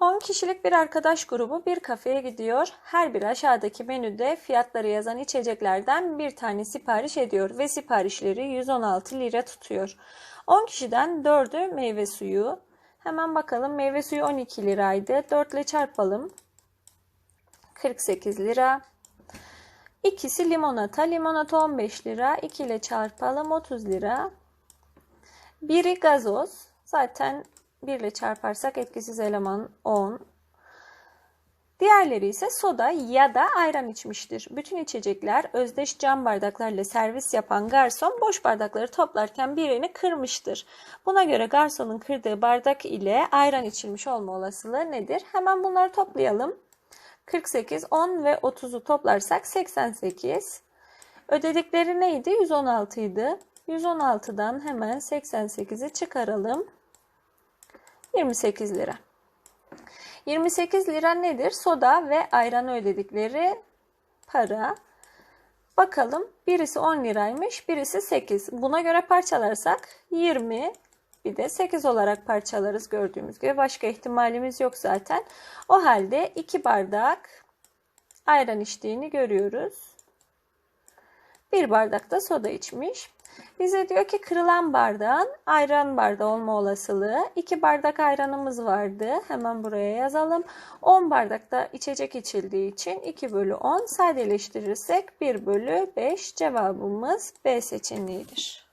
10 kişilik bir arkadaş grubu bir kafeye gidiyor. Her biri aşağıdaki menüde fiyatları yazan içeceklerden bir tane sipariş ediyor ve siparişleri 116 lira tutuyor. 10 kişiden 4'ü meyve suyu. Hemen bakalım meyve suyu 12 liraydı. 4 ile çarpalım. 48 lira. İkisi limonata. Limonata 15 lira. 2 ile çarpalım 30 lira. Biri gazoz. Zaten 1 ile çarparsak etkisiz eleman 10. Diğerleri ise soda ya da ayran içmiştir. Bütün içecekler özdeş cam bardaklarla servis yapan garson boş bardakları toplarken birini kırmıştır. Buna göre garsonun kırdığı bardak ile ayran içilmiş olma olasılığı nedir? Hemen bunları toplayalım. 48, 10 ve 30'u toplarsak 88. Ödedikleri neydi? 116 idi. 116'dan hemen 88'i çıkaralım. 28 lira. 28 lira nedir? Soda ve ayranı ödedikleri para. Bakalım birisi 10 liraymış, birisi 8. Buna göre parçalarsak 20 bir de 8 olarak parçalarız gördüğümüz gibi. Başka ihtimalimiz yok zaten. O halde 2 bardak ayran içtiğini görüyoruz. Bir bardak da soda içmiş. Bize diyor ki kırılan bardağın ayran bardağı olma olasılığı. 2 bardak ayranımız vardı. Hemen buraya yazalım. 10 bardakta içecek içildiği için 2 bölü 10 sadeleştirirsek 1 bölü 5 cevabımız B seçeneğidir.